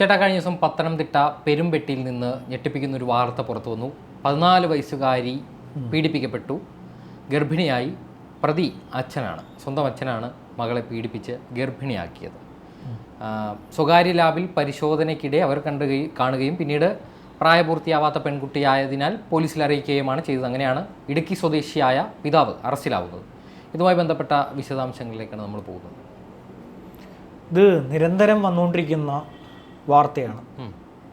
ചേട്ടാ കഴിഞ്ഞ ദിവസം പത്തനംതിട്ട പെരുമ്പെട്ടിയിൽ നിന്ന് ഞെട്ടിപ്പിക്കുന്ന ഒരു വാർത്ത പുറത്തു വന്നു. പതിനാല് വയസ്സുകാരി പീഡിപ്പിക്കപ്പെട്ടു. ഗർഭിണിയായി പ്രതി അച്ഛനാണ് സ്വന്തം അച്ഛനാണ് മകളെ പീഡിപ്പിച്ച് ഗർഭിണിയാക്കിയത്. സ്വകാര്യ ലാബിൽ പരിശോധനയ്ക്കിടെ അവർ കണ്ടുകയും കാണുകയും പിന്നീട് പ്രായപൂർത്തിയാവാത്ത പെൺകുട്ടിയായതിനാൽ പോലീസിൽ അറിയിക്കുകയുമാണ് ചെയ്തത്. അങ്ങനെയാണ് ഇടുക്കി സ്വദേശിയായ പിതാവ് അറസ്റ്റിലാവുന്നത്. ഇതുമായി ബന്ധപ്പെട്ട വിശദാംശങ്ങളിലേക്കാണ് നമ്മൾ പോകുന്നത്. ഇത് നിരന്തരം വന്നുകൊണ്ടിരിക്കുന്ന വാർത്തയാണ്.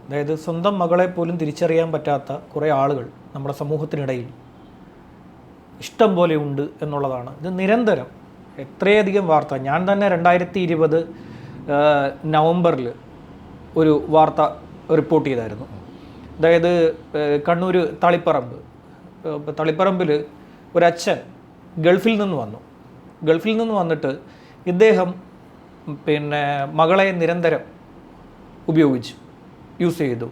അതായത് സ്വന്തം മകളെ പോലും തിരിച്ചറിയാൻ പറ്റാത്ത കുറേ ആളുകൾ നമ്മുടെ സമൂഹത്തിനിടയിൽ ഇഷ്ടം പോലെ ഉണ്ട് എന്നുള്ളതാണ്. ഇത് നിരന്തരം എത്രയധികം വാർത്ത. ഞാൻ തന്നെ രണ്ടായിരത്തി ഇരുപത് നവംബറിൽ ഒരു വാർത്ത റിപ്പോർട്ട് ചെയ്തായിരുന്നു. അതായത് കണ്ണൂർ തളിപ്പറമ്പ്. തളിപ്പറമ്പിൽ ഒരച്ഛൻ ഗൾഫിൽ നിന്ന് വന്നു. ഗൾഫിൽ നിന്ന് വന്നിട്ട് ഇദ്ദേഹം പിന്നെ മകളെ നിരന്തരം ഉപയോഗിച്ചു യൂസ് ചെയ്തു.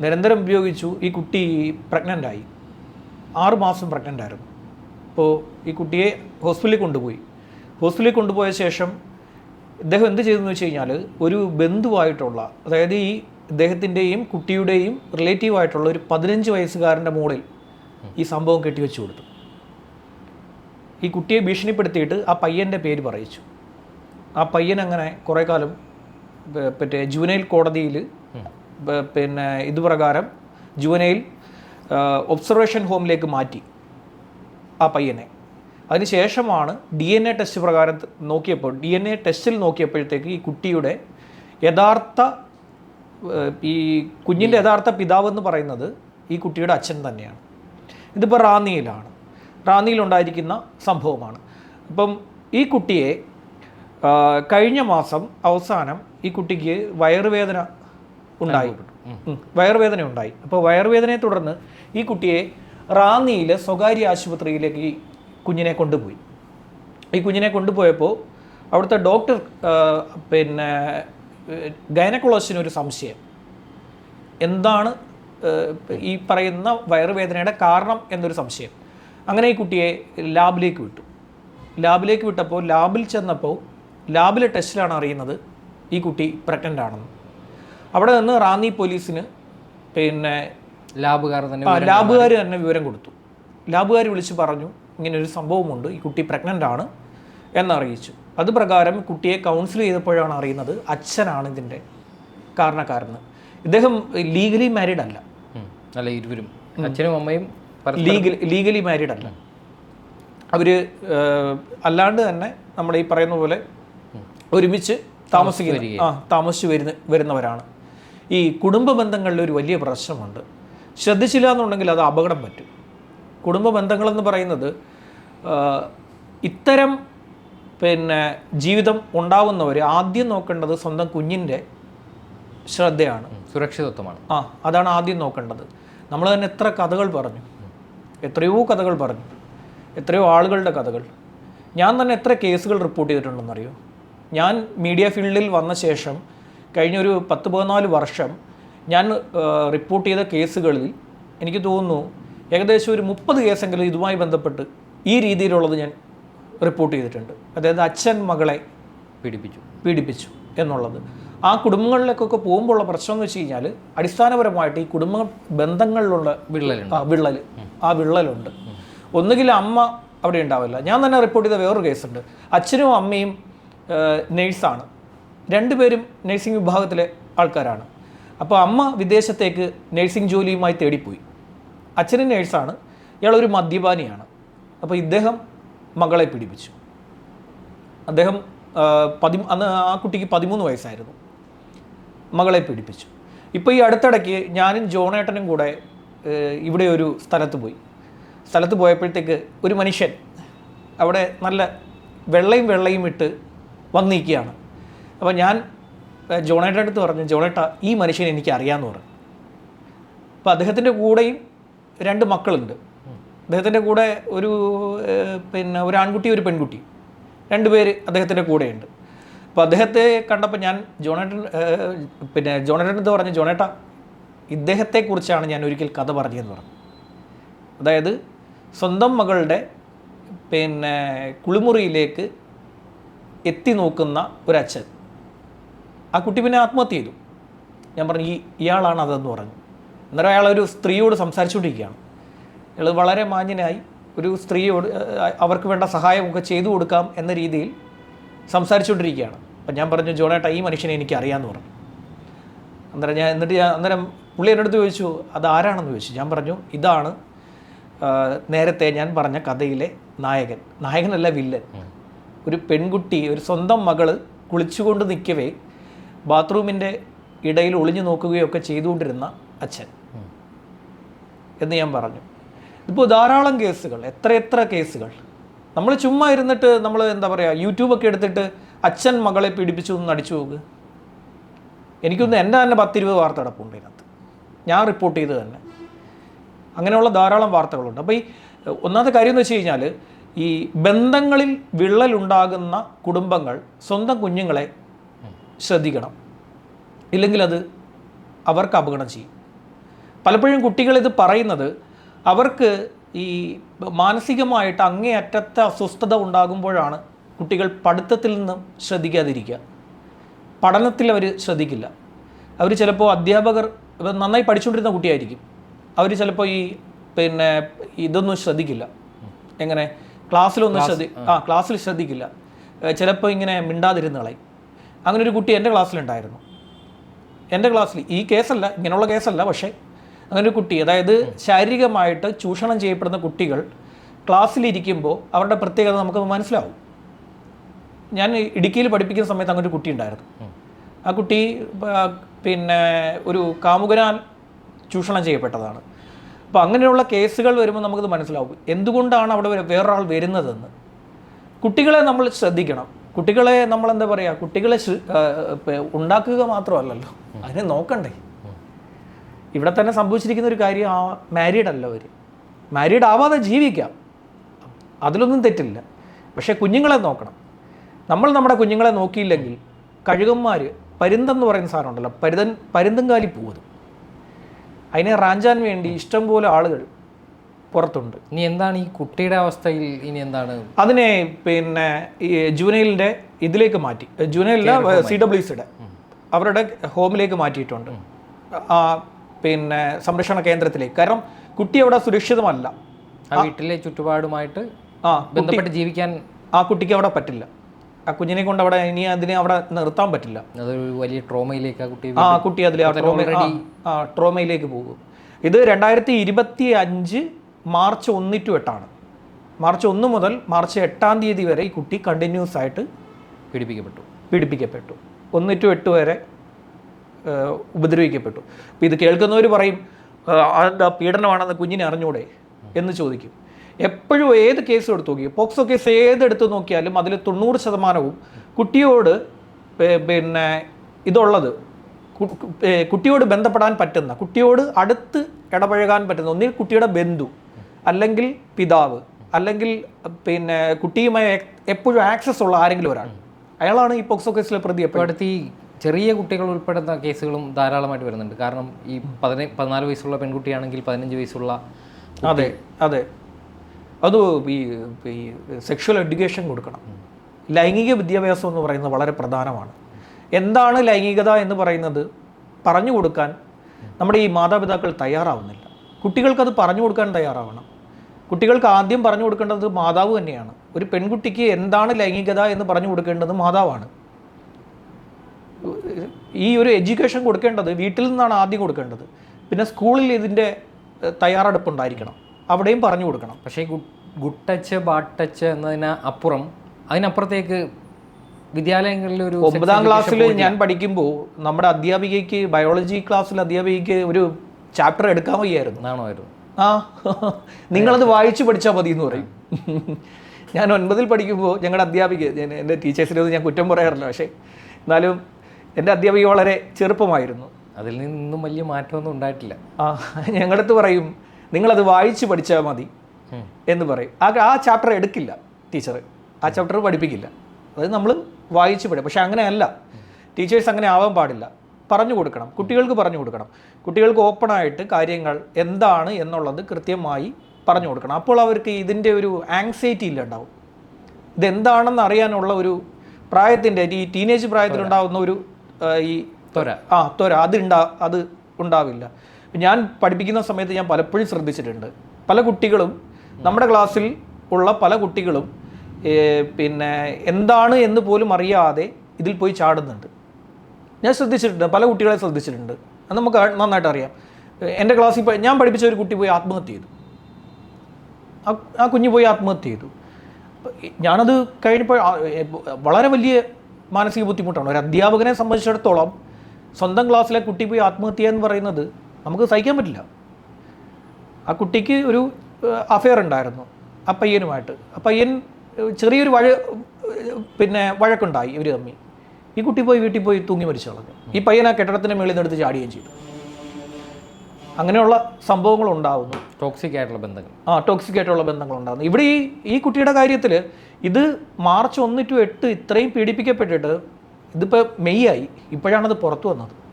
നിരന്തരം ഉപയോഗിച്ചു. ഈ കുട്ടി പ്രഗ്നന്റ് ആയി. ആറുമാസം പ്രഗ്നന്റ് ആയിരുന്നു. അപ്പോൾ ഈ കുട്ടിയെ ഹോസ്പിറ്റലിൽ കൊണ്ടുപോയി. ഹോസ്പിറ്റലിൽ കൊണ്ടുപോയ ശേഷം ഇദ്ദേഹം എന്ത് ചെയ്തെന്ന് വെച്ച് കഴിഞ്ഞാൽ ഒരു ബന്ധുവായിട്ടുള്ള അതായത് ഈ ഇദ്ദേഹത്തിന്റെയും കുട്ടിയുടെയും റിലേറ്റീവായിട്ടുള്ള ഒരു പതിനഞ്ച് വയസ്സുകാരന്റെ മുകളിൽ ഈ സംഭവം കെട്ടിവെച്ചു കൊടുത്തു. ഈ കുട്ടിയെ ഭീഷണിപ്പെടുത്തിയിട്ട് ആ പയ്യന്റെ പേര് പറയിച്ചു. ആ പയ്യൻ അങ്ങനെ കുറേ കാലം മറ്റേ ജുവനൈൽ കോടതിയിൽ പിന്നെ ഇതുപ്രകാരം ജുവനൈൽ ഒബ്സർവേഷൻ ഹോമിലേക്ക് മാറ്റി ആ പയ്യനെ. അതിനുശേഷമാണ് ഡി എൻ എ ടെസ്റ്റ് പ്രകാരം നോക്കിയപ്പോൾ ഡി എൻ എ ടെസ്റ്റിൽ നോക്കിയപ്പോഴത്തേക്ക് ഈ കുട്ടിയുടെ യഥാർത്ഥ ഈ കുഞ്ഞിന്റെ യഥാർത്ഥ പിതാവ് എന്ന് പറയുന്നത് ഈ കുട്ടിയുടെ അച്ഛൻ തന്നെയാണ്. ഇതിപ്പോൾ റാന്നിയിലാണ്. റാന്നിയിലുണ്ടായിരിക്കുന്ന സംഭവമാണ്. അപ്പം ഈ കുട്ടിയെ കഴിഞ്ഞ മാസം അവസാനം ഈ കുട്ടിക്ക് വയറുവേദന ഉണ്ടായി. വയറുവേദന ഉണ്ടായി. അപ്പോൾ വയറുവേദനയെ തുടർന്ന് ഈ കുട്ടിയെ റാന്നിയിലെ സ്വകാര്യ ആശുപത്രിയിലേക്ക് ഈ കുഞ്ഞിനെ കൊണ്ടുപോയി. ഈ കുഞ്ഞിനെ കൊണ്ടുപോയപ്പോൾ അവിടുത്തെ ഡോക്ടർ പിന്നെ ഗൈനക്കോളജിന് ഒരു സംശയം. എന്താണ് ഈ പറയുന്ന വയറുവേദനയുടെ കാരണം എന്നൊരു സംശയം. അങ്ങനെ ഈ കുട്ടിയെ ലാബിലേക്ക് വിട്ടു. ലാബിലേക്ക് വിട്ടപ്പോൾ ലാബിൽ ചെന്നപ്പോൾ ലാബിലെ ടെസ്റ്റിലാണ് അറിയുന്നത് ഈ കുട്ടി പ്രഗ്നന്റ് ആണെന്ന്. അവിടെ നിന്ന് റാന്നി പോലീസിന് പിന്നെ ലാബുകാർ തന്നെ ലാബുകാർ തന്നെ വിവരം കൊടുത്തു. ലാബുകാർ വിളിച്ച് പറഞ്ഞു ഇങ്ങനെ ഒരു സംഭവമുണ്ട് ഈ കുട്ടി പ്രഗ്നന്റ് ആണ് എന്നറിയിച്ചു. അത് പ്രകാരം കുട്ടിയെ കൗൺസിൽ ചെയ്തപ്പോഴാണ് അറിയുന്നത് അച്ഛനാണ് ഇതിന്റെ കാരണക്കാരന്. ഇദ്ദേഹം ലീഗലി മാരീഡ് അല്ല. അല്ല ഇരുവരും. അച്ഛനും അമ്മയും ലീഗലി ലീഗൽ ലീഗലി മാരീഡ് അല്ല. അവർ അല്ലാണ്ട് തന്നെ നമ്മുടെ ഈ പറയുന്ന പോലെ ഒരുമിച്ച് താമസിക്കുന്ന ആ താമസിച്ച് വരുന്ന വരുന്നവരാണ്. ഈ കുടുംബ ബന്ധങ്ങളിൽ ഒരു വലിയ പ്രശ്നമുണ്ട്. ശ്രദ്ധിച്ചില്ല എന്നുണ്ടെങ്കിൽ അത് അപകടം പറ്റും. കുടുംബ ബന്ധങ്ങളെന്ന് പറയുന്നത് ഇത്തരം പിന്നെ ജീവിതം ഉണ്ടാവുന്നവർ ആദ്യം നോക്കേണ്ടത് സ്വന്തം കുഞ്ഞിന്റെ ശ്രദ്ധയാണ്. സുരക്ഷിതത്വമാണ്. ആ അതാണ് ആദ്യം നോക്കേണ്ടത്. നമ്മൾ തന്നെ എത്ര കഥകൾ പറഞ്ഞു. എത്രയോ കഥകൾ പറഞ്ഞു. എത്രയോ ആളുകളുടെ കഥകൾ. ഞാൻ തന്നെ എത്ര കേസുകൾ റിപ്പോർട്ട് ചെയ്തിട്ടുണ്ടെന്നറിയോ? ഞാൻ മീഡിയ ഫീൽഡിൽ വന്ന ശേഷം കഴിഞ്ഞൊരു പത്ത് പതിനാല് വർഷം ഞാൻ റിപ്പോർട്ട് ചെയ്ത കേസുകളിൽ എനിക്ക് തോന്നുന്നു ഏകദേശം ഒരു മുപ്പത് കേസെങ്കിലും ഇതുമായി ബന്ധപ്പെട്ട് ഈ രീതിയിലുള്ളത് ഞാൻ റിപ്പോർട്ട് ചെയ്തിട്ടുണ്ട്. അതായത് അച്ഛൻ മകളെ പീഡിപ്പിച്ചു. പീഡിപ്പിച്ചു എന്നുള്ളത്. ആ കുടുംബങ്ങളിലേക്കൊക്കെ പോകുമ്പോഴുള്ള പ്രശ്നം എന്ന് വെച്ച് കഴിഞ്ഞാൽ അടിസ്ഥാനപരമായിട്ട് ഈ കുടുംബ ബന്ധങ്ങളിലുള്ള വിള്ളൽ ആ വിള്ളൽ ആ വിള്ളലുണ്ട്. ഒന്നുകിൽ അമ്മ അവിടെ ഉണ്ടാവില്ല. ഞാൻ തന്നെ റിപ്പോർട്ട് ചെയ്ത വേറൊരു കേസുണ്ട്. അച്ഛനും അമ്മയും നേഴ്സാണ്. രണ്ടുപേരും നഴ്സിംഗ് വിഭാഗത്തിലെ ആൾക്കാരാണ്. അപ്പോൾ അമ്മ വിദേശത്തേക്ക് നഴ്സിംഗ് ജോലിയുമായി തേടിപ്പോയി. അച്ഛന് നേഴ്സാണ്. ഇയാളൊരു മദ്യപാനിയാണ്. അപ്പോൾ ഇദ്ദേഹം മകളെ പീഡിപ്പിച്ചു. അദ്ദേഹം പതി അന്ന് ആ കുട്ടിക്ക് പതിമൂന്ന് വയസ്സായിരുന്നു. മകളെ പീഡിപ്പിച്ചു. ഇപ്പോൾ ഈ അടുത്തിടയ്ക്ക് ഞാനും ജോണേട്ടനും കൂടെ ഇവിടെ ഒരു സ്ഥലത്ത് പോയി. സ്ഥലത്ത് പോയപ്പോഴത്തേക്ക് ഒരു മനുഷ്യൻ അവിടെ നല്ല വെള്ളയും വെള്ളയും ഇട്ട് വന്നിരിക്കുകയാണ്. അപ്പോൾ ഞാൻ ജോണേട്ട അടുത്ത് പറഞ്ഞു ജോണേട്ട ഈ മനുഷ്യനെ എനിക്ക് അറിയാമെന്ന് പറഞ്ഞു. അപ്പോൾ അദ്ദേഹത്തിന്റെ കൂടെയും രണ്ട് മക്കളുണ്ട്. അദ്ദേഹത്തിന്റെ കൂടെ ഒരു പിന്നെ ഒരു ആൺകുട്ടി ഒരു പെൺകുട്ടി. രണ്ടുപേര് അദ്ദേഹത്തിന്റെ കൂടെയുണ്ട്. അപ്പോൾ അദ്ദേഹത്തെ കണ്ടപ്പോൾ ഞാൻ ജോണേട്ടൻ പിന്നെ ജോണേട്ടൻ എന്ന് പറഞ്ഞു ജോണേട്ട ഇദ്ദേഹത്തെക്കുറിച്ചാണ് ഞാൻ ഒരിക്കൽ കഥ പറഞ്ഞതെന്ന് പറഞ്ഞു. അതായത് സ്വന്തം മകളുടെ പിന്നെ കുളിമുറിയിലേക്ക് എത്തി നോക്കുന്ന ഒരച്ഛൻ. ആ കുട്ടി പിന്നെ ആത്മഹത്യ ചെയ്തു. ഞാൻ പറഞ്ഞു ഈ ഇയാളാണ് അതെന്ന് പറഞ്ഞു. അന്നേരം അയാൾ ഒരു സ്ത്രീയോട് സംസാരിച്ചുകൊണ്ടിരിക്കുകയാണ്. അയാൾ വളരെ മാന്യനായി ഒരു സ്ത്രീയോട് അവർക്ക് വേണ്ട സഹായമൊക്കെ ചെയ്തു കൊടുക്കാം എന്ന രീതിയിൽ സംസാരിച്ചുകൊണ്ടിരിക്കുകയാണ്. അപ്പം ഞാൻ പറഞ്ഞു ജോണേട്ട ഈ മനുഷ്യനെ എനിക്ക് അറിയാമെന്ന് പറഞ്ഞു. അന്നേരം ഞാൻ എന്നിട്ട് ഞാൻ അന്നേരം പുള്ളി എന്റെ അടുത്ത് ചോദിച്ചു അത് ആരാണെന്ന് ചോദിച്ചു? ഞാൻ പറഞ്ഞു ഇതാണ് നേരത്തെ ഞാൻ പറഞ്ഞ കഥയിലെ നായകൻ. നായകനല്ല വില്ലൻ. ഒരു പെൺകുട്ടി ഒരു സ്വന്തം മകൾ കുളിച്ചുകൊണ്ട് നിൽക്കവേ ബാത്റൂമിന്റെ ഇടയിൽ ഒളിഞ്ഞു നോക്കുകയൊക്കെ ചെയ്തുകൊണ്ടിരുന്ന അച്ഛൻ. എന്ന് ഞാൻ പറഞ്ഞു. ഇപ്പോൾ ധാരാളം കേസുകൾ എത്ര എത്ര കേസുകൾ. നമ്മൾ ചുമ്മാ ഇരുന്നിട്ട് നമ്മൾ എന്താ പറയുക യൂട്യൂബൊക്കെ എടുത്തിട്ട് അച്ഛൻ മകളെ പീഡിപ്പിച്ചു എന്ന് അടിച്ചു പോകുക എനിക്കൊന്ന് എന്റെ തന്നെ പത്തിരുപത് വാർത്ത കിടപ്പുണ്ട് ഇതിനകത്ത്. ഞാൻ റിപ്പോർട്ട് ചെയ്ത് തന്നെ. അങ്ങനെയുള്ള ധാരാളം വാർത്തകളുണ്ട്. അപ്പോൾ ഈ ഒന്നാമത്തെ കാര്യം എന്ന് വെച്ച് കഴിഞ്ഞാൽ ഈ ബന്ധങ്ങളിൽ വിള്ളലുണ്ടാകുന്ന കുടുംബങ്ങൾ സ്വന്തം കുഞ്ഞുങ്ങളെ ശ്രദ്ധിക്കണം. ഇല്ലെങ്കിൽ അത് അവർക്ക് അപകടം ചെയ്യും. പലപ്പോഴും കുട്ടികളിത് പറയുന്നത് അവർക്ക് ഈ മാനസികമായിട്ട് അങ്ങേയറ്റത്തെ അസ്വസ്ഥത ഉണ്ടാകുമ്പോഴാണ് കുട്ടികൾ പഠിത്തത്തിൽ നിന്നും ശ്രദ്ധിക്കാതിരിക്കുക. പഠനത്തിൽ അവർ ശ്രദ്ധിക്കില്ല. അവർ ചിലപ്പോൾ അധ്യാപകർ നന്നായി പഠിച്ചുകൊണ്ടിരുന്ന കുട്ടിയായിരിക്കും. അവർ ചിലപ്പോൾ ഈ പിന്നെ ഇതൊന്നും ശ്രദ്ധിക്കില്ല. എങ്ങനെ? ക്ലാസ്സിലൊന്നും ശ്രദ്ധി ആ. ക്ലാസ്സിൽ ശ്രദ്ധിക്കില്ല. ചിലപ്പോൾ ഇങ്ങനെ മിണ്ടാതിരുന്ന് കളയും. അങ്ങനെ ഒരു കുട്ടി എന്റെ ക്ലാസ്സിലുണ്ടായിരുന്നു. എന്റെ ക്ലാസ്സിൽ ഈ കേസല്ല ഇങ്ങനെയുള്ള കേസല്ല പക്ഷേ അങ്ങനെ ഒരു കുട്ടി അതായത് ശാരീരികമായിട്ട് ചൂഷണം ചെയ്യപ്പെടുന്ന കുട്ടികൾ ക്ലാസ്സിലിരിക്കുമ്പോൾ അവരുടെ പ്രത്യേകത നമുക്ക് മനസ്സിലാവും. ഞാൻ ഇടുക്കിയിൽ പഠിപ്പിക്കുന്ന സമയത്ത് അങ്ങനെ ഒരു കുട്ടി ഉണ്ടായിരുന്നു. ആ കുട്ടി പിന്നെ ഒരു കാമുകനാൽ ചൂഷണം ചെയ്യപ്പെട്ടതാണ്. അപ്പോൾ അങ്ങനെയുള്ള കേസുകൾ വരുമ്പോൾ നമുക്കത് മനസ്സിലാവും. എന്തുകൊണ്ടാണ് അവിടെ വേറൊരാൾ വരുന്നതെന്ന്. കുട്ടികളെ നമ്മൾ ശ്രദ്ധിക്കണം. കുട്ടികളെ നമ്മൾ എന്താ പറയുക കുട്ടികളെ ഉണ്ടാക്കുക മാത്രമല്ലല്ലോ. അതിനെ നോക്കണ്ടേ. ഇവിടെ തന്നെ സംഭവിച്ചിരിക്കുന്ന ഒരു കാര്യം ആ മാരീഡ് അല്ല അവർ മാരീഡ് ആവാതെ ജീവിക്കാം. അതിലൊന്നും തെറ്റില്ല. പക്ഷേ കുഞ്ഞുങ്ങളെ നോക്കണം. നമ്മൾ നമ്മുടെ കുഞ്ഞുങ്ങളെ നോക്കിയില്ലെങ്കിൽ കഴുകന്മാർ പരുന്തെന്ന് പറയുന്ന സാധനം ഉണ്ടല്ലോ പരുതൻ പരുന്തും കാലി പോവത് അതിനെ റാഞ്ചാൻ വേണ്ടി ഇഷ്ടംപോലെ ആളുകൾ പുറത്തുണ്ട്. ഇനി എന്താണ് ഈ കുട്ടിയുടെ അവസ്ഥയിൽ ഇനി എന്താണ്? അതിനെ പിന്നെ ഈ ജൂനൈലിന്റെ ഇതിലേക്ക് മാറ്റി. ജൂനൈലില്ല സി ഡബ്ല്യു സിയുടെ അവരുടെ ഹോമിലേക്ക് മാറ്റിയിട്ടുണ്ട്. ആ പിന്നെ സംരക്ഷണ കേന്ദ്രത്തിലേക്ക്. കാരണം കുട്ടി അവിടെ സുരക്ഷിതമല്ല. ആ വീട്ടിലെ ചുറ്റുപാടുമായിട്ട് ആ ബന്ധപ്പെട്ട് ജീവിക്കാൻ ആ കുട്ടിക്ക് അവിടെ പറ്റില്ല. ആ കുഞ്ഞിനെ കൊണ്ട് അവിടെ ഇനി അതിനെ അവിടെ നിർത്താൻ പറ്റില്ല. അതൊരു വലിയ ട്രോമയിലേക്ക് ആ കുട്ടി ആ കുട്ടി അതിൽ ആ ട്രോമയിലേക്ക് പോകും. ഇത് രണ്ടായിരത്തി ഇരുപത്തി അഞ്ച് മാർച്ച് ഒന്ന് ടു എട്ടാണ്. മാർച്ച് ഒന്ന് മുതൽ മാർച്ച് എട്ടാം തീയതി വരെ ഈ കുട്ടി കണ്ടിന്യൂസ് ആയിട്ട് പീഡിപ്പിക്കപ്പെട്ടു. പീഡിപ്പിക്കപ്പെട്ടു. ഒന്ന് ടു എട്ട് വരെ ഉപദ്രവിക്കപ്പെട്ടു. അപ്പോൾ ഇത് കേൾക്കുന്നവർ പറയും അതെന്താ പീഡനമാണെന്ന് കുഞ്ഞിനെ അറിഞ്ഞൂടെ? എന്ന് ചോദിക്കും. എപ്പോഴും ഏത് കേസ് എടുത്ത് നോക്കി? പോക്സോ കേസ് ഏതെടുത്ത് നോക്കിയാലും അതിൽ തൊണ്ണൂറ് ശതമാനവും കുട്ടിയോട് പിന്നെ ഇതുള്ളത്. കുട്ടിയോട് ബന്ധപ്പെടാൻ പറ്റുന്ന കുട്ടിയോട് അടുത്ത് ഇടപഴകാൻ പറ്റുന്ന ഒന്നിൽ കുട്ടിയുടെ ബന്ധു അല്ലെങ്കിൽ പിതാവ് അല്ലെങ്കിൽ പിന്നെ കുട്ടിയുമായി എപ്പോഴും ആക്സസ് ഉള്ള ആരെങ്കിലും ഒരാൾ. അയാളാണ് ഈ പോക്സോ കേസിലെ പ്രതി എപ്പോഴും ഈ ചെറിയ കുട്ടികൾ ഉൾപ്പെടുന്ന കേസുകളും ധാരാളമായിട്ട് വരുന്നുണ്ട്. കാരണം ഈ പതിന പതിനാല് വയസ്സുള്ള പെൺകുട്ടിയാണെങ്കിൽ പതിനഞ്ച് വയസ്സുള്ള അതെ അതെ. അത് ഈ ഈ സെക്ഷൽ എഡ്യൂക്കേഷൻ കൊടുക്കണം. ലൈംഗിക വിദ്യാഭ്യാസം എന്ന് പറയുന്നത് വളരെ പ്രധാനമാണ്. എന്താണ് ലൈംഗികത എന്ന് പറയുന്നത്? പറഞ്ഞു കൊടുക്കാൻ നമ്മുടെ ഈ മാതാപിതാക്കൾ തയ്യാറാവുന്നില്ല. കുട്ടികൾക്കത് പറഞ്ഞു കൊടുക്കാൻ തയ്യാറാവണം. കുട്ടികൾക്ക് ആദ്യം പറഞ്ഞു കൊടുക്കേണ്ടത് മാതാവ് തന്നെയാണ്. ഒരു പെൺകുട്ടിക്ക് എന്താണ് ലൈംഗികത എന്ന് പറഞ്ഞു കൊടുക്കേണ്ടത് മാതാവാണ്. ഈ ഒരു എഡ്യൂക്കേഷൻ കൊടുക്കേണ്ടത് വീട്ടിൽ നിന്നാണ് ആദ്യം കൊടുക്കേണ്ടത്. പിന്നെ സ്കൂളിൽ ഇതിന്റെ തയ്യാറെടുപ്പ് തയ്യാറെടുപ്പുണ്ടായിരിക്കണം അവിടെയും പറഞ്ഞു കൊടുക്കണം. പക്ഷേ ഈ ഗുഡ് ടച്ച് ബാഡ് ടച്ച് എന്നതിന് അപ്പുറം അതിനപ്പുറത്തേക്ക് വിദ്യാലയങ്ങളിൽ ഒരു ഒമ്പതാം ക്ലാസ്സിൽ ഞാൻ പഠിക്കുമ്പോൾ നമ്മുടെ അധ്യാപികയ്ക്ക് ബയോളജി ക്ലാസ്സിൽ അധ്യാപികയ്ക്ക് ഒരു ചാപ്റ്റർ എടുക്കാൻ വയ്യായിരുന്നു. നാണമായിരുന്നു. ആ നിങ്ങളത് വായിച്ചു പഠിച്ചാൽ മതി എന്ന് പറയും. ഞാൻ ഒൻപതിൽ പഠിക്കുമ്പോൾ ഞങ്ങളുടെ അധ്യാപിക എന്റെ ടീച്ചേഴ്സിനൊന്നും ഞാൻ കുറ്റം പറയാറില്ല പക്ഷേ എന്നാലും എന്റെ അധ്യാപിക വളരെ ചെറുപ്പമായിരുന്നു. അതിൽ നിന്നും വലിയ മാറ്റമൊന്നും ഉണ്ടായിട്ടില്ല. ആ ഞങ്ങളടുത്ത് പറയും നിങ്ങളത് വായിച്ച് പഠിച്ചാൽ മതി എന്ന് പറയും. ആ ആ ചാപ്റ്റർ എടുക്കില്ല ടീച്ചർ ആ ചാപ്റ്റർ പഠിപ്പിക്കില്ല. അതായത് നമ്മൾ വായിച്ച് പഠിക്കും പക്ഷെ അങ്ങനെയല്ല. ടീച്ചേഴ്സ് അങ്ങനെ ആവാൻ പാടില്ല. പറഞ്ഞു കൊടുക്കണം. കുട്ടികൾക്ക് പറഞ്ഞു കൊടുക്കണം. കുട്ടികൾക്ക് ഓപ്പണായിട്ട് കാര്യങ്ങൾ എന്താണ് എന്നുള്ളത് കൃത്യമായി പറഞ്ഞു കൊടുക്കണം. അപ്പോൾ അവർക്ക് ഇതിന്റെ ഒരു ആങ്സൈറ്റി ഇല്ലാണ്ടാവും ഇതെന്താണെന്ന് അറിയാനുള്ള ഒരു പ്രായത്തിന്റെ ഈ ടീനേജ് പ്രായത്തിലുണ്ടാവുന്ന ഒരു ഈ ത്വര. ആ ത്വര. അത് ഉണ്ടാ അത് ഉണ്ടാവില്ല. ഞാൻ പഠിപ്പിക്കുന്ന സമയത്ത് ഞാൻ പലപ്പോഴും ശ്രദ്ധിച്ചിട്ടുണ്ട്. പല കുട്ടികളും നമ്മുടെ ക്ലാസ്സിൽ ഉള്ള പല കുട്ടികളും പിന്നെ എന്താണ് എന്ന് പോലും അറിയാതെ ഇതിൽ പോയി ചാടുന്നുണ്ട്. ഞാൻ ശ്രദ്ധിച്ചിട്ടുണ്ട് പല കുട്ടികളെ ശ്രദ്ധിച്ചിട്ടുണ്ട്. അത് നമുക്ക് നന്നായിട്ട് അറിയാം. എന്റെ ക്ലാസ്സിൽ ഞാൻ പഠിപ്പിച്ച ഒരു കുട്ടി പോയി ആത്മഹത്യ ചെയ്തു. ആ കുഞ്ഞു പോയി ആത്മഹത്യ ചെയ്തു. ഞാനത് കഴിഞ്ഞപ്പോൾ വളരെ വലിയ മാനസിക ബുദ്ധിമുട്ടാണ്. ഒരു അധ്യാപകനെ സംബന്ധിച്ചിടത്തോളം സ്വന്തം ക്ലാസ്സിലെ കുട്ടി പോയി ആത്മഹത്യ എന്ന് പറയുന്നത് നമുക്ക് സഹിക്കാൻ പറ്റില്ല. ആ കുട്ടിക്ക് ഒരു അഫെയർ ഉണ്ടായിരുന്നു. ആ പയ്യനുമായിട്ട്. ആ പയ്യൻ ചെറിയൊരു വഴ പിന്നെ വഴക്കുണ്ടായി ഇവർ തമ്മിൽ. ഈ കുട്ടി പോയി വീട്ടിൽ പോയി തൂങ്ങി മരിച്ചു കളഞ്ഞു. ഈ പയ്യൻ ആ കെട്ടിടത്തിന്റെ മേളിൽ നിന്ന് എടുത്ത് ചാടുകയും ചെയ്തു. അങ്ങനെയുള്ള സംഭവങ്ങൾ ഉണ്ടാവുന്നു. ടോക്സിക് ആയിട്ടുള്ള ബന്ധങ്ങൾ. ആ ടോക്സിക് ആയിട്ടുള്ള ബന്ധങ്ങൾ ഉണ്ടാകുന്നു ഇവിടെ ഈ ഈ കുട്ടിയുടെ കാര്യത്തിൽ ഇത് മാർച്ച് ഒന്ന് ടു എട്ട് ഇത്രയും പീഡിപ്പിക്കപ്പെട്ടിട്ട് ഇതിപ്പോൾ മെയ് ആയി. ഇപ്പോഴാണത് പുറത്തു വന്നത്.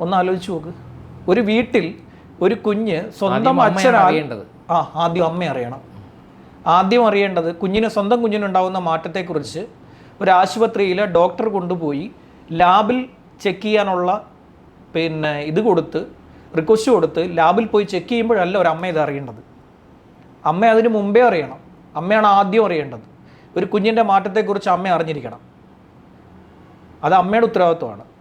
ഒന്ന് ആലോചിച്ച് നോക്ക്. ഒരു വീട്ടിൽ ഒരു കുഞ്ഞ് സ്വന്തം അച്ഛനറിയേണ്ടത് അച്ഛനാൽ. ആ ആദ്യം അമ്മ അറിയണം. ആദ്യം അറിയേണ്ടത് കുഞ്ഞിന് സ്വന്തം കുഞ്ഞിനുണ്ടാകുന്ന മാറ്റത്തെക്കുറിച്ച് ഒരു ആശുപത്രിയിൽ ഡോക്ടർ കൊണ്ടുപോയി ലാബിൽ ചെക്ക് ചെയ്യാനുള്ള പിന്നെ ഇത് കൊടുത്ത് റിക്വസ്റ്റ് കൊടുത്ത് ലാബിൽ പോയി ചെക്ക് ചെയ്യുമ്പോഴല്ല ഒരു അമ്മ ഇത് അറിയേണ്ടത്. അമ്മ അതിന് മുമ്പേ അറിയണം. അമ്മയാണ് ആദ്യം അറിയേണ്ടത്. ഒരു കുഞ്ഞിന്റെ മാറ്റത്തെക്കുറിച്ച് അമ്മ അറിഞ്ഞിരിക്കണം. അത് അമ്മയുടെ ഉത്തരവാദിത്വമാണ്.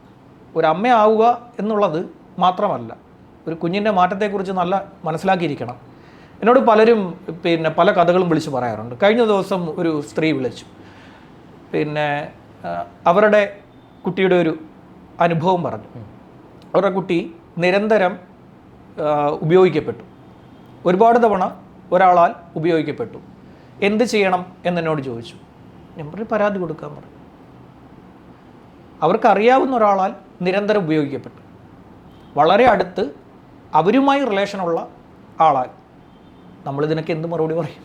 ഒരു അമ്മയാവുക എന്നുള്ളത് മാത്രമല്ല ഒരു കുഞ്ഞിന്റെ മാറ്റത്തെക്കുറിച്ച് നല്ല മനസ്സിലാക്കിയിരിക്കണം. എന്നോട് പലരും പിന്നെ പല കഥകളും വിളിച്ച് പറയാറുണ്ട്. കഴിഞ്ഞ ദിവസം ഒരു സ്ത്രീ വിളിച്ചു. പിന്നെ അവരുടെ കുട്ടിയുടെ ഒരു അനുഭവം പറഞ്ഞു. അവരുടെ കുട്ടി നിരന്തരം ഉപയോഗിക്കപ്പെട്ടു. ഒരുപാട് തവണ ഒരാളാൽ ഉപയോഗിക്കപ്പെട്ടു. എന്ത് ചെയ്യണം എന്നെന്നോട് ചോദിച്ചു. ഞാൻ പറഞ്ഞു പരാതി കൊടുക്കാൻ പറഞ്ഞു. അവർക്കറിയാവുന്ന ഒരാളാൽ നിരന്തരം ഉപയോഗിക്കപ്പെട്ടു. വളരെ അടുത്ത് അവരുമായി റിലേഷനുള്ള ആളാൽ നമ്മളിതിനൊക്കെ എന്ത് മറുപടി പറയും?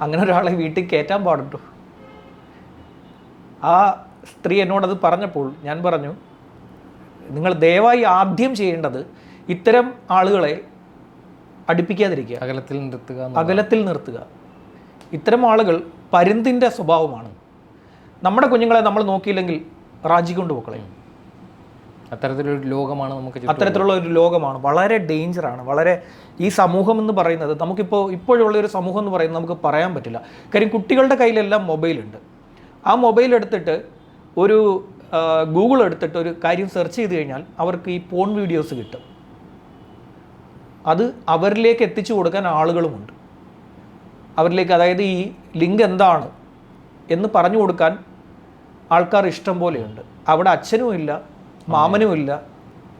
അങ്ങനെ ഒരാളെ വീട്ടിൽ കയറ്റാൻ പാടുണ്ടോ? ആ സ്ത്രീ എന്നോടത് പറഞ്ഞപ്പോൾ ഞാൻ പറഞ്ഞു നിങ്ങൾ ദയവായി ആദ്യം ചെയ്യേണ്ടത് ഇത്തരം ആളുകളെ അടുപ്പിക്കാതിരിക്കുക. അകലത്തിൽ നിർത്തുക അകലത്തിൽ നിർത്തുക. ഇത്തരം ആളുകൾ പരുന്തിന്റെ സ്വഭാവമാണ്. നമ്മുടെ കുഞ്ഞുങ്ങളെ നമ്മൾ നോക്കിയില്ലെങ്കിൽ റാജി കൊണ്ട് പോക്കളയും അത്തരത്തിലൊരു ലോകമാണ് നമുക്ക് അത്തരത്തിലുള്ള ഒരു ലോകമാണ്. വളരെ ഡേഞ്ചറാണ് വളരെ ഈ സമൂഹം എന്ന് പറയുന്നത് നമുക്കിപ്പോൾ ഇപ്പോഴുള്ള ഒരു സമൂഹം എന്ന് പറയുന്നത് നമുക്ക് പറയാൻ പറ്റില്ല. കാര്യം കുട്ടികളുടെ കയ്യിലെല്ലാം മൊബൈലുണ്ട് ആ മൊബൈൽ എടുത്തിട്ട് ഒരു ഗൂഗിൾ എടുത്തിട്ട് ഒരു കാര്യം സെർച്ച് ചെയ്ത് കഴിഞ്ഞാൽ അവർക്ക് ഈ പോൺ വീഡിയോസ് കിട്ടും. അത് അവരിലേക്ക് എത്തിച്ചു കൊടുക്കാൻ ആളുകളുമുണ്ട്. അവരിലേക്ക് അതായത് ഈ ലിങ്ക് എന്താണ് എന്ന് പറഞ്ഞു കൊടുക്കാൻ ആൾക്കാർ ഇഷ്ടം പോലെയുണ്ട്. അവിടെ അച്ഛനും ഇല്ല മാമനും ഇല്ല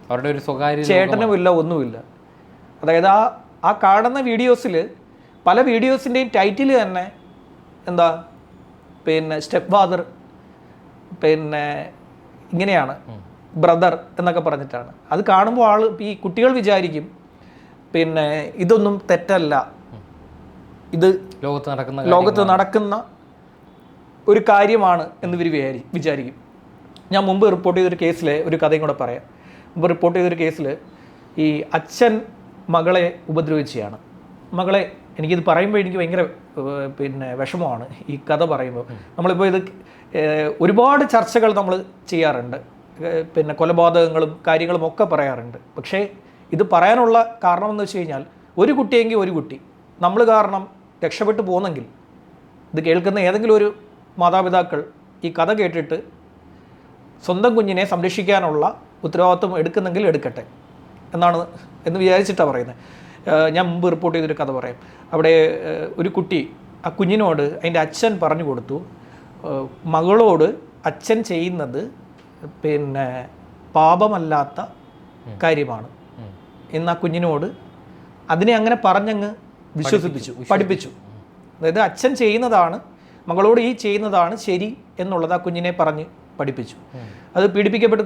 അവരുടെ ഒരു സ്വകാര്യ ചേട്ടനും ഇല്ല ഒന്നുമില്ല. അതായത് ആ ആ കാണുന്ന വീഡിയോസിൽ പല വീഡിയോസിന്റെയും ടൈറ്റിൽ തന്നെ എന്താ പിന്നെ സ്റ്റെപ്പ് ഫാദർ പിന്നെ ഇങ്ങനെയാണ് ബ്രദർ എന്നൊക്കെ പറഞ്ഞിട്ടാണ്. അത് കാണുമ്പോൾ ആൾ ഈ കുട്ടികൾ വിചാരിക്കും പിന്നെ ഇതൊന്നും തെറ്റല്ല. ഇത് ലോകത്ത് നടക്കുന്ന ലോകത്ത് നടക്കുന്ന ഒരു കാര്യമാണ് എന്ന് ഇവർ വിചാരി വിചാരിക്കും. ഞാൻ മുമ്പ് റിപ്പോർട്ട് ചെയ്തൊരു കേസിലെ ഒരു കഥയും കൂടെ പറയാം. മുമ്പ് റിപ്പോർട്ട് ചെയ്തൊരു കേസിൽ ഈ അച്ഛൻ മകളെ ഉപദ്രവിച്ചതാണ് മകളെ എനിക്കിത് പറയുമ്പോൾ എനിക്ക് ഭയങ്കര പിന്നെ വിഷമമാണ് ഈ കഥ പറയുമ്പോൾ നമ്മളിപ്പോൾ ഇത് ഒരുപാട് ചർച്ചകൾ നമ്മൾ ചെയ്യാറുണ്ട്. പിന്നെ കൊലപാതകങ്ങളും കാര്യങ്ങളും ഒക്കെ പറയാറുണ്ട്. പക്ഷേ ഇത് പറയാനുള്ള കാരണമെന്ന് വെച്ച് കഴിഞ്ഞാൽ ഒരു കുട്ടിയെങ്കിൽ ഒരു കുട്ടി. നമ്മൾ കാരണം രക്ഷപ്പെട്ടു പോകുന്നെങ്കിൽ ഇത് കേൾക്കുന്ന ഏതെങ്കിലും ഒരു മാതാപിതാക്കൾ ഈ കഥ കേട്ടിട്ട് സ്വന്തം കുഞ്ഞിനെ സംരക്ഷിക്കാനുള്ള ഉത്തരവാദിത്വം എടുക്കുന്നെങ്കിൽ എടുക്കട്ടെ എന്നാണ് എന്ന് വിചാരിച്ചിട്ടാണ് പറയുന്നത് ഞാൻ മുമ്പ് റിപ്പോർട്ട് ചെയ്തൊരു കഥ പറയാം. അവിടെ ഒരു കുട്ടി ആ കുഞ്ഞിനോട് അതിന്റെ അച്ഛൻ പറഞ്ഞു കൊടുത്തു. മകളോട് അച്ഛൻ ചെയ്യുന്നത് പിന്നെ പാപമല്ലാത്ത കാര്യമാണ്. എന്ന് ആ കുഞ്ഞിനോട് അതിനെ അങ്ങനെ പറഞ്ഞങ്ങ് വിശ്വസിപ്പിച്ചു. പഠിപ്പിച്ചു. അതായത് അച്ഛൻ ചെയ്യുന്നതാണ് മകളോട് ഈ ചെയ്യുന്നതാണ് ശരി എന്നുള്ളത് ആ കുഞ്ഞിനെ പറഞ്ഞ് പഠിപ്പിച്ചു. അത് പീഡിപ്പിക്കപ്പെട്ട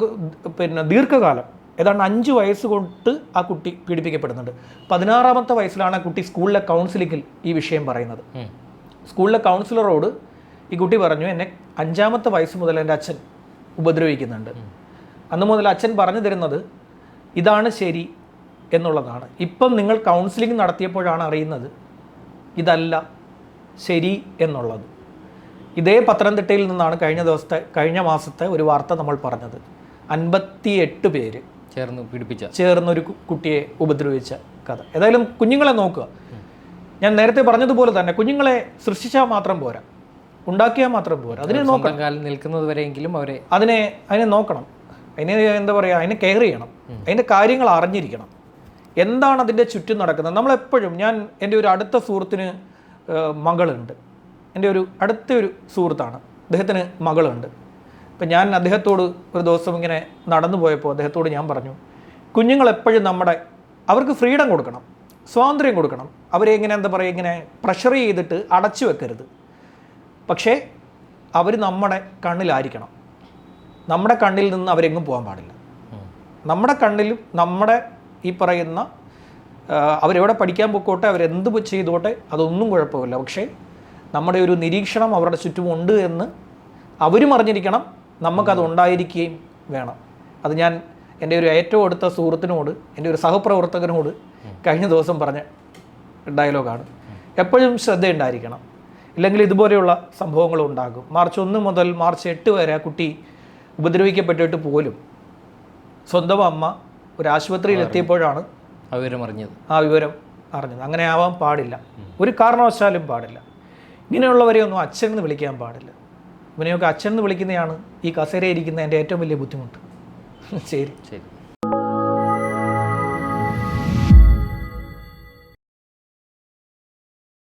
പിന്നെ ദീർഘകാലം. ഏതാണ്ട് അഞ്ച് വയസ്സ് കൊണ്ട് ആ കുട്ടി പീഡിപ്പിക്കപ്പെടുന്നുണ്ട്. പതിനാറാമത്തെ വയസ്സിലാണ് ആ കുട്ടി സ്കൂളിലെ കൗൺസിലിങ്ങിൽ ഈ വിഷയം പറയുന്നത്. സ്കൂളിലെ കൗൺസിലറോട് ഈ കുട്ടി പറഞ്ഞു എന്നെ അഞ്ചാമത്തെ വയസ്സ് മുതൽ എന്റെ അച്ഛൻ ഉപദ്രവിക്കുന്നുണ്ട്. അന്ന് മുതൽ അച്ഛൻ പറഞ്ഞു തരുന്നത് ഇതാണ് ശരി എന്നുള്ളതാണ്. ഇപ്പം നിങ്ങൾ കൗൺസിലിംഗ് നടത്തിയപ്പോഴാണ് അറിയുന്നത് ഇതല്ല ശരി എന്നുള്ളത്. ഇതേ പത്തനംതിട്ടയിൽ നിന്നാണ് കഴിഞ്ഞ ദിവസത്തെ കഴിഞ്ഞ മാസത്തെ ഒരു വാർത്ത നമ്മൾ പറഞ്ഞത്. അൻപത്തി എട്ട് പേര് ചേർന്ന് പീഡിപ്പിച്ച. ചേർന്നൊരു കുട്ടിയെ ഉപദ്രവിച്ച കഥ. ഏതായാലും കുഞ്ഞുങ്ങളെ നോക്കുക. ഞാൻ നേരത്തെ പറഞ്ഞതുപോലെ തന്നെ കുഞ്ഞുങ്ങളെ സൃഷ്ടിച്ചാൽ മാത്രം പോരാ. ഉണ്ടാക്കിയാൽ മാത്രം പോരാ. അതിനെ നോക്കണം. കാലിൽ നിൽക്കുന്നത് വരെയെങ്കിലും അവരെ അതിനെ അതിനെ നോക്കണം. അതിനെ എന്താ പറയുക അതിനെ കെയർ ചെയ്യണം. അതിന്റെ കാര്യങ്ങൾ അറിഞ്ഞിരിക്കണം. എന്താണ് അതിന്റെ ചുറ്റും നടക്കുന്നത്? നമ്മളെപ്പോഴും ഞാൻ എന്റെ ഒരു അടുത്ത സുഹൃത്തിന് മകളുണ്ട്. എന്റെ ഒരു അടുത്ത ഒരു സുഹൃത്താണ്. അദ്ദേഹത്തിന് മകളുണ്ട്. അപ്പം ഞാൻ അദ്ദേഹത്തോട് ഒരു ദിവസം ഇങ്ങനെ നടന്നു പോയപ്പോൾ അദ്ദേഹത്തോട് ഞാൻ പറഞ്ഞു കുഞ്ഞുങ്ങളെപ്പോഴും നമ്മുടെ അവർക്ക് ഫ്രീഡം കൊടുക്കണം സ്വാതന്ത്ര്യം കൊടുക്കണം. അവരെ ഇങ്ങനെ എന്താ പറയുക ഇങ്ങനെ പ്രഷർ ചെയ്തിട്ട് അടച്ചു വെക്കരുത്. പക്ഷേ അവർ നമ്മുടെ കണ്ണിലായിരിക്കണം. നമ്മുടെ കണ്ണിൽ നിന്ന് അവരെങ്ങും പോകാൻ പാടില്ല. നമ്മുടെ കണ്ണിലും നമ്മുടെ ഈ പറയുന്ന അവരെവിടെ പഠിക്കാൻ പൊക്കോട്ടെ അവരെന്ത് ചെയ്തോട്ടെ അതൊന്നും കുഴപ്പമില്ല. പക്ഷേ നമ്മുടെ ഒരു നിരീക്ഷണം അവരുടെ ചുറ്റുമുണ്ട് എന്ന് അവരും അറിഞ്ഞിരിക്കണം. നമുക്കത് ഉണ്ടായിരിക്കുകയും വേണം. അത് ഞാൻ എന്റെ ഒരു ഏറ്റവും അടുത്ത സുഹൃത്തിനോട് എന്റെ ഒരു സഹപ്രവർത്തകനോട് കഴിഞ്ഞ ദിവസം പറഞ്ഞ ഡയലോഗാണ്. എപ്പോഴും ശ്രദ്ധയുണ്ടായിരിക്കണം. ഇല്ലെങ്കിൽ ഇതുപോലെയുള്ള സംഭവങ്ങൾ ഉണ്ടാകും. മാർച്ച് ഒന്ന് മുതൽ മാർച്ച് എട്ട് വരെ ആ കുട്ടി ഉപദ്രവിക്കപ്പെട്ടിട്ട് പോലും സ്വന്തം അമ്മ ഒരു ആശുപത്രിയിൽ എത്തിയപ്പോഴാണ് ആ വിവരം അറിഞ്ഞത്. ആ വിവരം അറിഞ്ഞത്. അങ്ങനെ ആവാൻ പാടില്ല. ഒരു കാരണവശാലും പാടില്ല. ഇങ്ങനെയുള്ളവരെയൊന്നും അച്ഛൻ എന്ന് വിളിക്കാൻ പാടില്ല. ഇവനെയൊക്കെ അച്ഛൻ എന്ന് വിളിക്കുന്നതാണ് ഈ കസേരയിരിക്കുന്ന എന്റെ ഏറ്റവും വലിയ ബുദ്ധിമുട്ട്. ശരി. ശരി.